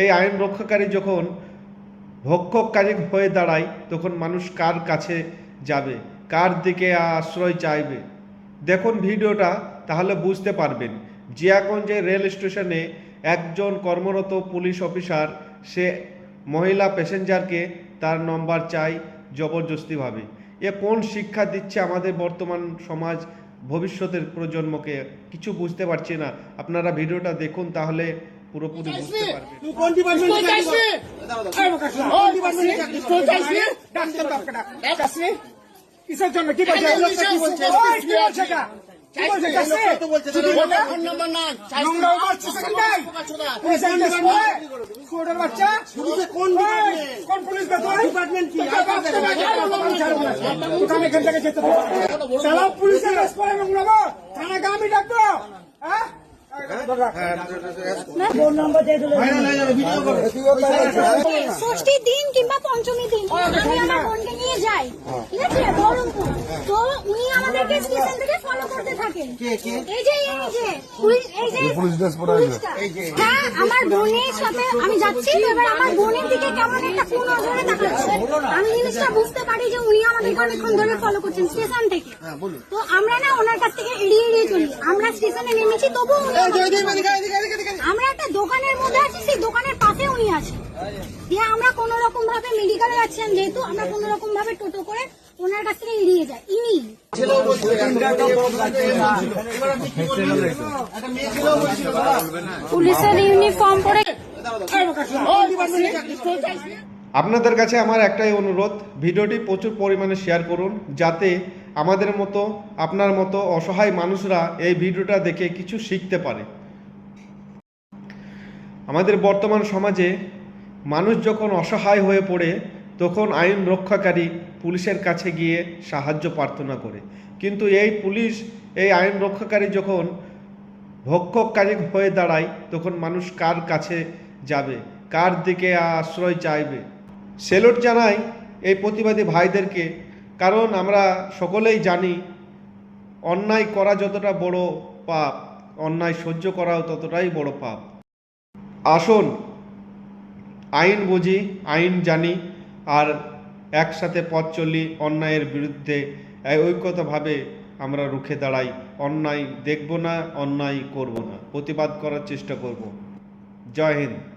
এই আইন রক্ষাকারী যখন ভক্ষককারী হয়ে দাঁড়ায়, তখন মানুষ কার কাছে যাবে? কার দিকে আশ্রয় চাইবে? দেখুন ভিডিওটা, তাহলে বুঝতে পারবেন। জিয়াগঞ্জে রেল স্টেশনে একজন কর্মরত পুলিশ অফিসার, সে মহিলা প্যাসেঞ্জারকে তার নম্বর চাই জবরদস্তিভাবে এ কোন শিক্ষা দিচ্ছে আমাদের বর্তমান সমাজ ভবিষ্যতের প্রজন্মকে কিছু বুঝতে পারছি না। আপনারা ভিডিওটা দেখুন তাহলে পুরোপুরি বুঝতে পারবেন। ওই, কি বলছে এটা কি বলছে এই কাছে লোকটা তো বলছে, কি বলছে ফোন নাম্বার না, চাইছি। নোংরা মারছে সেটা কি? নাই পুলিশ কোডের বাচ্চা পুলিশে কোন ডিপার্টমেন্ট? কোন পুলিশ বেতন? ডিপার্টমেন্ট কি? দোকান এখান থেকে যেতে হবে। চালাও পুলিশের রেস করে থানাকে আমি ডাকবো। ষষ্ঠীর দিন কিংবা পঞ্চমী দিন আমি আমার বোনকে নিয়ে যাই ঠিক আছে? বহরমপুর। তো উনি আমাদেরকে স্টেশন থেকে ফলো করতে থাকেন। এই যে এই যে এই যে পুলিশটা। হ্যাঁ আমার বোনের সাথে আমি যাচ্ছি তো এবার আমার বোনের দিকে কেমন একটা কোন নজরে তাকাচ্ছে। আমি জিনিসটা বুঝতে পারি যে উনি আমাদেরকে অনেকক্ষণ ধরে ফলো করছেন স্টেশন থেকে। তো আমরা না ওনার কাছ থেকে এড়িয়ে এড়িয়ে চলি। আমরা স্টেশনে নেমেছি তবুও আমরা একটা দোকানের মধ্যে আছি সেই দোকানের পাশে উনি আছেন। দিয়ে আমরা কোন রকম ভাবে মেডিকেলে যাচ্ছেন যেহেতু আমরা কোন রকম ভাবে টোটো করে ওনার কাছ থেকে এড়িয়ে যাই। ইনি। পুলিশের ইউনিফর্ম পরে? আপনাদের কাছে আমার একটাই অনুরোধ ভিডিওটি প্রচুর পরিমাণে শেয়ার করুন যাতে আমাদের মতো আপনার মতো অসহায় মানুষরা এই ভিডিওটা দেখে কিছু শিখতে পারে। আমাদের বর্তমান সমাজে মানুষ যখন অসহায় হয়ে পড়ে, তখন আইন রক্ষাকারী পুলিশের কাছে গিয়ে সাহায্য প্রার্থনা করে। কিন্তু এই পুলিশ, এই আইন রক্ষাকারী যখন ভক্ষককারী হয়ে দাঁড়ায়, তখন মানুষ কার কাছে যাবে? কার দিকে আশ্রয় চাইবে? সেলুট জানাই এই প্রতিবাদী ভাইদেরকে, কারণ আমরা সকলেই জানি, অন্যায় করা যতটা বড় পাপ, অন্যায় সহ্য করাও ততটাই বড় পাপ। আসুন, আইন বুঝি, আইন জানি, আর একসাথে পথ চলি অন্যায়ের বিরুদ্ধে। ঐক্যতভাবে আমরা রুখে দাঁড়াই। অন্যায় দেখব না, অন্যায় করব না। প্রতিবাদ করার চেষ্টা করব। জয় হিন্দ।